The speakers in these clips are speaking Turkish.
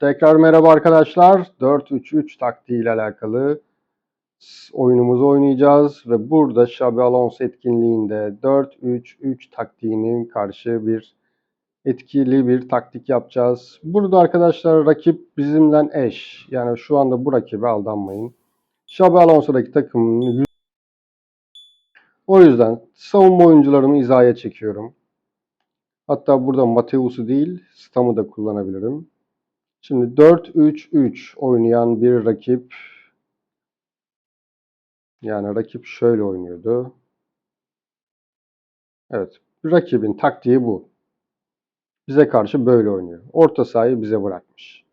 Tekrar merhaba arkadaşlar. 4-3-3 taktiği ile alakalı oyunumuzu oynayacağız ve burada Xabi Alonso etkinliğinde 4-3-3 taktiğinin karşı bir etkili bir taktik yapacağız. Burada arkadaşlar rakip bizimle eş. Yani şu anda bu rakibe aldanmayın. Xabi Alonso'daki takımın o yüzden savunma oyuncularımı hizaya çekiyorum. Hatta burada Mateus'u değil, Stam'ı da kullanabilirim. Şimdi 4-3-3 oynayan bir rakip yani rakip şöyle oynuyordu. Evet, rakibin taktiği bu. Bize karşı böyle oynuyor. Orta sahayı bize bırakmış.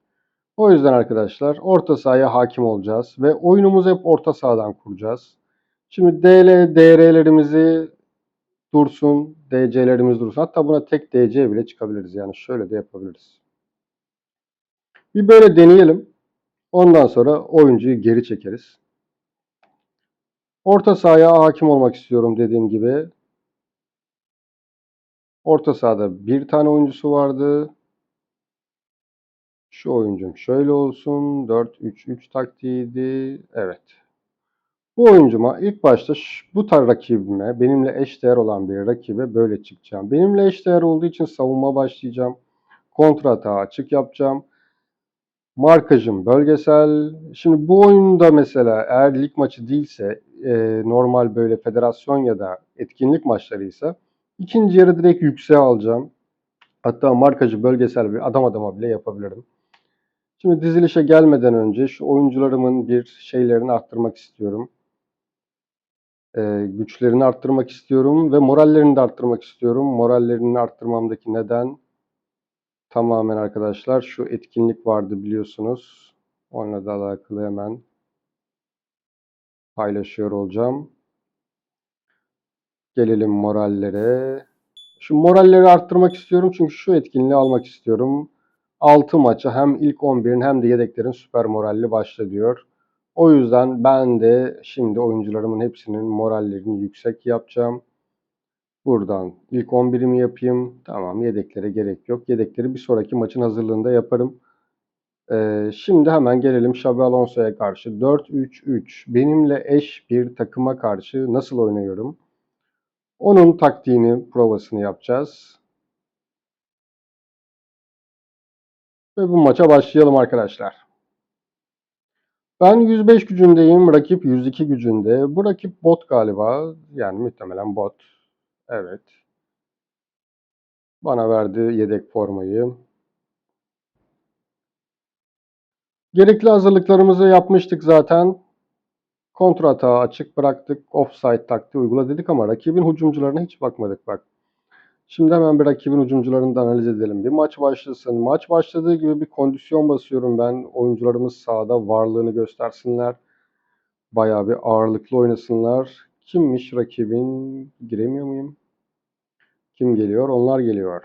O yüzden arkadaşlar orta sahaya hakim olacağız ve oyunumuzu hep orta sahadan kuracağız. Şimdi DL, DR'lerimizi dursun, DC'lerimiz dursun. Hatta buna tek DC bile çıkabiliriz. Yani şöyle de yapabiliriz. Bir böyle deneyelim. Ondan sonra oyuncuyu geri çekeriz. Orta sahaya hakim olmak istiyorum dediğim gibi. Orta sahada bir tane oyuncusu vardı. Şu oyuncum şöyle olsun. 4-3-3 taktiğiydi. Evet. Bu oyuncuma ilk başta bu tarz rakibime, benimle eşdeğer olan bir rakibe böyle çıkacağım. Benimle eşdeğer olduğu için savunma başlayacağım. Kontra açık yapacağım. Markajım bölgesel. Şimdi bu oyunda mesela eğer lig maçı değilse e, normal böyle federasyon ya da etkinlik maçlarıysa ikinci yarı direkt yükseğe alacağım. Hatta markajı bölgesel bir adam adama bile yapabilirim. Şimdi dizilişe gelmeden önce şu oyuncularımın bir şeylerini arttırmak istiyorum. E, güçlerini arttırmak istiyorum ve morallerini de arttırmak istiyorum. Morallerini arttırmamdaki neden tamamen arkadaşlar şu etkinlik vardı biliyorsunuz. Onunla da alakalı hemen paylaşıyor olacağım. Gelelim morallere. Şu moralleri arttırmak istiyorum çünkü şu etkinliği almak istiyorum. 6 maça hem ilk 11'in hem de yedeklerin süper moralli başla diyor. O yüzden ben de şimdi oyuncularımın hepsinin morallerini yüksek yapacağım. Buradan ilk 11'imi yapayım. Tamam yedeklere gerek yok. Yedekleri bir sonraki maçın hazırlığında yaparım. Ee, şimdi hemen gelelim Xabi Alonso'ya karşı. 4-3-3. Benimle eş bir takıma karşı nasıl oynuyorum? Onun taktiğini, provasını yapacağız. Ve bu maça başlayalım arkadaşlar. Ben 105 gücündeyim. Rakip 102 gücünde. Bu rakip bot galiba. Yani muhtemelen bot. Evet. Bana verdi yedek formayı. Gerekli hazırlıklarımızı yapmıştık zaten. Kontra atağı açık bıraktık. Offside taktiği uygula dedik ama rakibin hücumcularına hiç bakmadık bak. Şimdi hemen bir rakibin hücumcularını da analiz edelim. Bir maç başlasın. Maç başladığı gibi bir kondisyon basıyorum ben. Oyuncularımız sahada varlığını göstersinler. Bayağı bir ağırlıklı oynasınlar. Kimmiş rakibin? Giremiyor muyum? Kim geliyor? Onlar geliyor.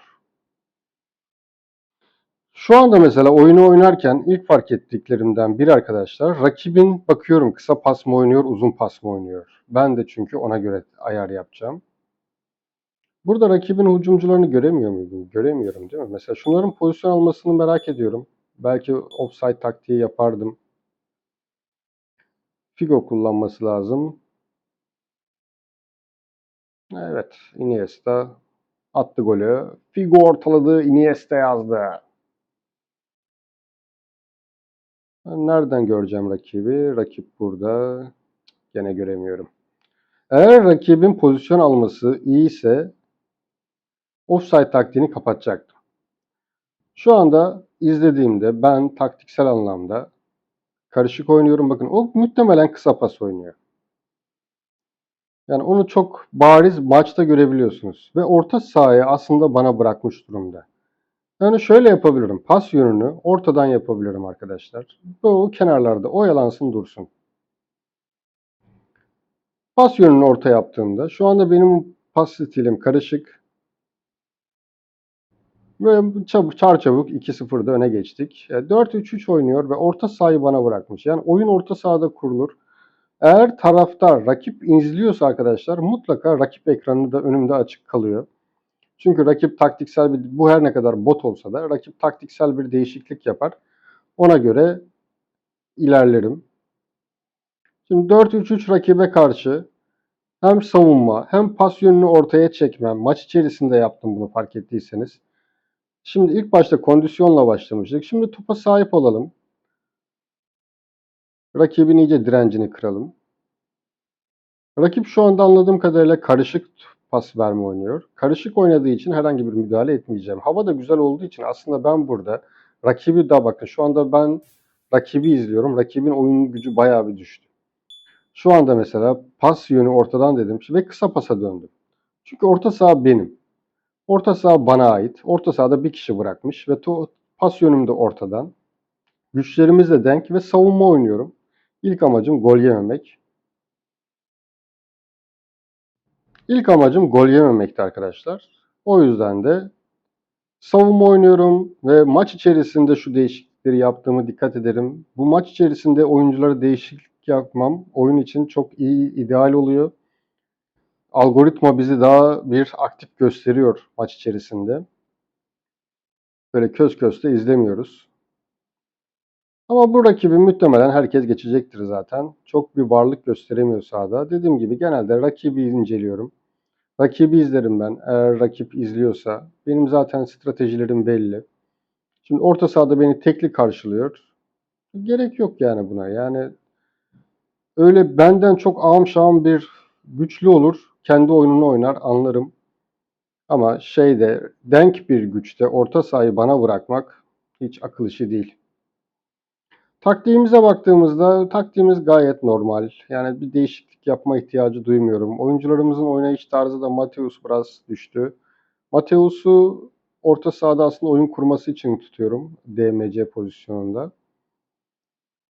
Şu anda mesela oyunu oynarken ilk fark ettiklerimden biri arkadaşlar rakibin bakıyorum kısa pas mı oynuyor, uzun pas mı oynuyor. Ben de çünkü ona göre ayar yapacağım. Burada rakibin hücumcularını göremiyor muydum? Göremiyorum değil mi? Mesela şunların pozisyon almasını merak ediyorum. Belki offside taktiği yapardım. Figo kullanması lazım. Evet, Iniesta attı golü. Figo ortaladı, Iniesta yazdı. Nereden göreceğim rakibi? Rakip burada. Gene göremiyorum. Eğer rakibin pozisyon alması iyiyse offside taktiğini kapatacaktım. Şu anda izlediğimde ben taktiksel anlamda karışık oynuyorum. Bakın o muhtemelen kısa pas oynuyor. Yani onu çok bariz maçta görebiliyorsunuz. Ve orta sahayı aslında bana bırakmış durumda. Yani şöyle yapabilirim. Pas yönünü ortadan yapabilirim arkadaşlar. Bu kenarlarda oyalansın dursun. Pas yönünü orta yaptığımda şu anda benim pas stilim karışık. Ve çabuk, çar çabuk 2-0'da öne geçtik. E, 4-3-3 oynuyor ve orta sahayı bana bırakmış. Yani oyun orta sahada kurulur. Eğer taraftar rakip izliyorsa arkadaşlar mutlaka rakip ekranı da önümde açık kalıyor. Çünkü rakip taktiksel bir bu her ne kadar bot olsa da rakip taktiksel bir değişiklik yapar. Ona göre ilerlerim. Şimdi 4-3-3 rakibe karşı hem savunma hem pas yönünü ortaya çekmem. Maç içerisinde yaptım bunu fark ettiyseniz. Şimdi ilk başta kondisyonla başlamıştık. Şimdi topa sahip olalım. Rakibin iyice direncini kıralım. Rakip şu anda anladığım kadarıyla karışık pas verme oynuyor. Karışık oynadığı için herhangi bir müdahale etmeyeceğim. Hava da güzel olduğu için aslında ben burada rakibi da bakın şu anda ben rakibi izliyorum. Rakibin oyun gücü bayağı bir düştü. Şu anda mesela pas yönü ortadan dedim ve kısa pasa döndüm. Çünkü orta saha benim. Orta saha bana ait. Orta sahada bir kişi bırakmış ve pas yönüm de ortadan. Güçlerimiz de denk ve savunma oynuyorum. İlk amacım gol yememek. İlk amacım gol yememekti arkadaşlar. O yüzden de savunma oynuyorum ve maç içerisinde şu değişiklikleri yaptığımı dikkat ederim. Bu maç içerisinde oyunculara değişiklik yapmam oyun için çok iyi, ideal oluyor. Algoritma bizi daha bir aktif gösteriyor maç içerisinde. Böyle köz közde izlemiyoruz. Ama bu rakibi muhtemelen herkes geçecektir zaten. Çok bir varlık gösteremiyor sahada. Dediğim gibi genelde rakibi inceliyorum. Rakibi izlerim ben eğer rakip izliyorsa. Benim zaten stratejilerim belli. Şimdi orta sahada beni tekli karşılıyor. Gerek yok yani buna. Yani öyle benden çok ağım şağım bir güçlü olur. Kendi oyununu oynar anlarım. Ama şeyde denk bir güçte orta sahayı bana bırakmak hiç akıl işi değil. Taktiğimize baktığımızda taktiğimiz gayet normal. Yani bir değişiklik yapma ihtiyacı duymuyorum. Oyuncularımızın oynayış tarzı da Mateus biraz düştü. Mateus'u orta sahada aslında oyun kurması için tutuyorum DMC pozisyonunda.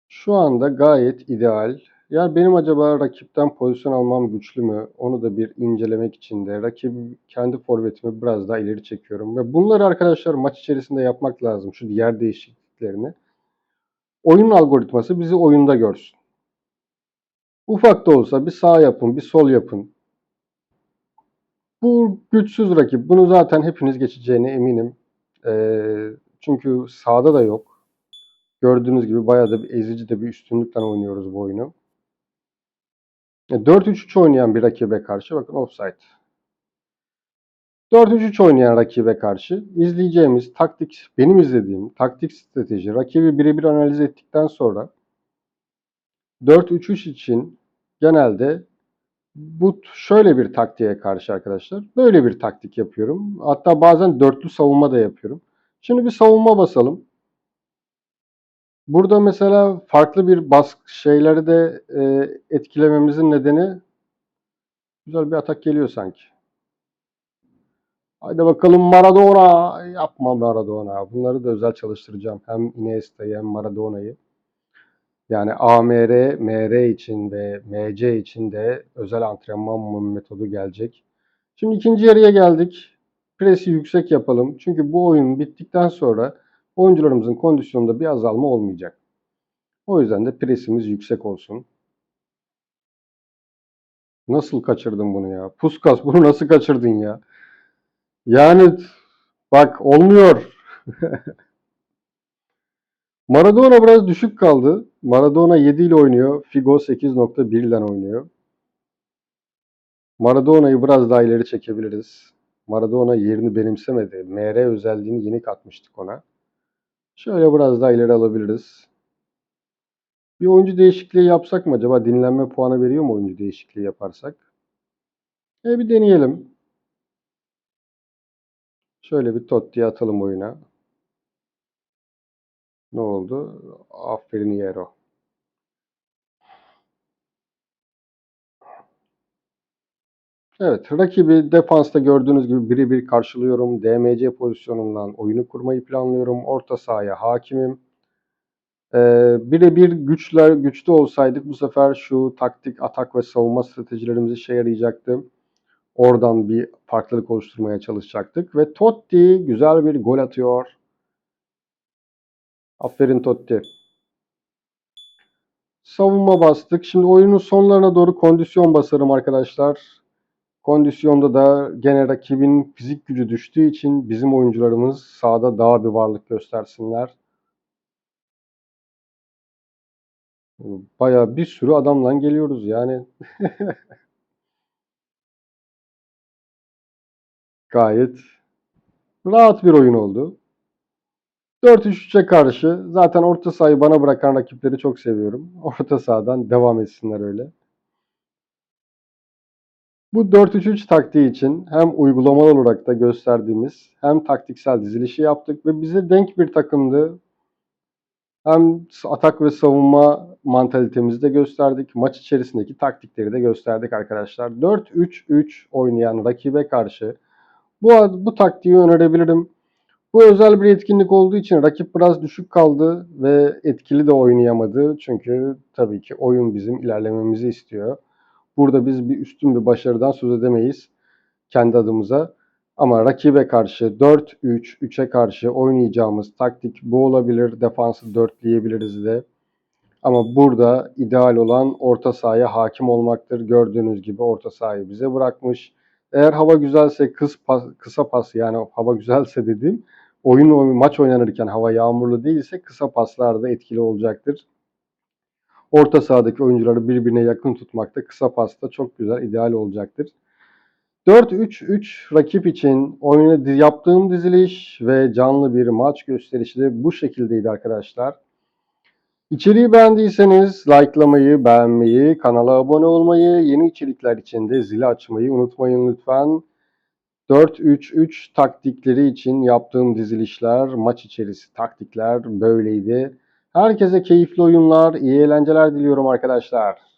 Şu anda gayet ideal. Yani benim acaba rakipten pozisyon almam güçlü mü? Onu da bir incelemek için de rakip kendi forvetimi biraz daha ileri çekiyorum. Ve bunları arkadaşlar maç içerisinde yapmak lazım. Şu diğer değişikliklerini. Oyun algoritması bizi oyunda görsün. Ufak da olsa bir sağ yapın, bir sol yapın. Bu güçsüz rakip. Bunu zaten hepiniz geçeceğine eminim. Ee, çünkü sağda da yok. Gördüğünüz gibi bayağı da bir ezici de bir üstünlükten oynuyoruz bu oyunu. 4-3-3 oynayan bir rakibe karşı bakın offside. 4-3-3 oynayan rakibe karşı izleyeceğimiz taktik, benim izlediğim taktik strateji, rakibi birebir analiz ettikten sonra 4-3-3 için genelde bu şöyle bir taktiğe karşı arkadaşlar böyle bir taktik yapıyorum. Hatta bazen dörtlü savunma da yapıyorum. Şimdi bir savunma basalım. Burada mesela farklı bir baskı şeyleri de e, etkilememizin nedeni güzel bir atak geliyor sanki. Haydi bakalım Maradona. Yapma Maradona. Bunları da özel çalıştıracağım. Hem Iniesta'yı hem Maradona'yı. Yani AMR, MR için ve MC için de özel antrenman metodu gelecek. Şimdi ikinci yarıya geldik. Presi yüksek yapalım. Çünkü bu oyun bittikten sonra oyuncularımızın kondisyonunda bir azalma olmayacak. O yüzden de presimiz yüksek olsun. Nasıl kaçırdın bunu ya? Puskas bunu nasıl kaçırdın ya? Yani bak olmuyor. Maradona biraz düşük kaldı. Maradona 7 ile oynuyor. Figo 8.1 ile oynuyor. Maradona'yı biraz daha ileri çekebiliriz. Maradona yerini benimsemedi. MR özelliğini yeni katmıştık ona. Şöyle biraz daha ileri alabiliriz. Bir oyuncu değişikliği yapsak mı acaba? Dinlenme puanı veriyor mu oyuncu değişikliği yaparsak? E bir deneyelim. Şöyle bir Totti'ye atalım oyuna. Ne oldu? Aferin Yero. Evet, rakibi defansta gördüğünüz gibi biri bir karşılıyorum. DMC pozisyonundan oyunu kurmayı planlıyorum. Orta sahaya hakimim. Ee, birebir güçler güçlü olsaydık bu sefer şu taktik, atak ve savunma stratejilerimiz işe yarayacaktı. Oradan bir farklılık oluşturmaya çalışacaktık. Ve Totti güzel bir gol atıyor. Aferin Totti. Savunma bastık. Şimdi oyunun sonlarına doğru kondisyon basarım arkadaşlar. Kondisyonda da gene rakibin fizik gücü düştüğü için bizim oyuncularımız sahada daha bir varlık göstersinler. Bayağı bir sürü adamla geliyoruz yani. Gayet rahat bir oyun oldu. 4-3-3'e karşı zaten orta sahayı bana bırakan rakipleri çok seviyorum. Orta sahadan devam etsinler öyle. Bu 4-3-3 taktiği için hem uygulamalı olarak da gösterdiğimiz hem taktiksel dizilişi yaptık ve bize denk bir takımdı. Hem atak ve savunma mantalitemizi de gösterdik. Maç içerisindeki taktikleri de gösterdik arkadaşlar. 4-3-3 oynayan rakibe karşı bu, bu taktiği önerebilirim. Bu özel bir etkinlik olduğu için rakip biraz düşük kaldı ve etkili de oynayamadı. Çünkü tabii ki oyun bizim ilerlememizi istiyor. Burada biz bir üstün bir başarıdan söz edemeyiz kendi adımıza. Ama rakibe karşı 4-3-3'e karşı oynayacağımız taktik bu olabilir. Defansı dörtleyebiliriz de. Ama burada ideal olan orta sahaya hakim olmaktır. Gördüğünüz gibi orta sahayı bize bırakmış. Eğer hava güzelse kıs pas, kısa pas yani hava güzelse dediğim oyun maç oynanırken hava yağmurlu değilse kısa paslar da etkili olacaktır. Orta sahadaki oyuncuları birbirine yakın tutmakta kısa pasta çok güzel ideal olacaktır. 4-3-3 rakip için oyunu yaptığım diziliş ve canlı bir maç gösterişi de bu şekildeydi arkadaşlar. İçeriği beğendiyseniz likelamayı, beğenmeyi, kanala abone olmayı, yeni içerikler için de zili açmayı unutmayın lütfen. 4-3-3 taktikleri için yaptığım dizilişler, maç içerisi taktikler böyleydi. Herkese keyifli oyunlar, iyi eğlenceler diliyorum arkadaşlar.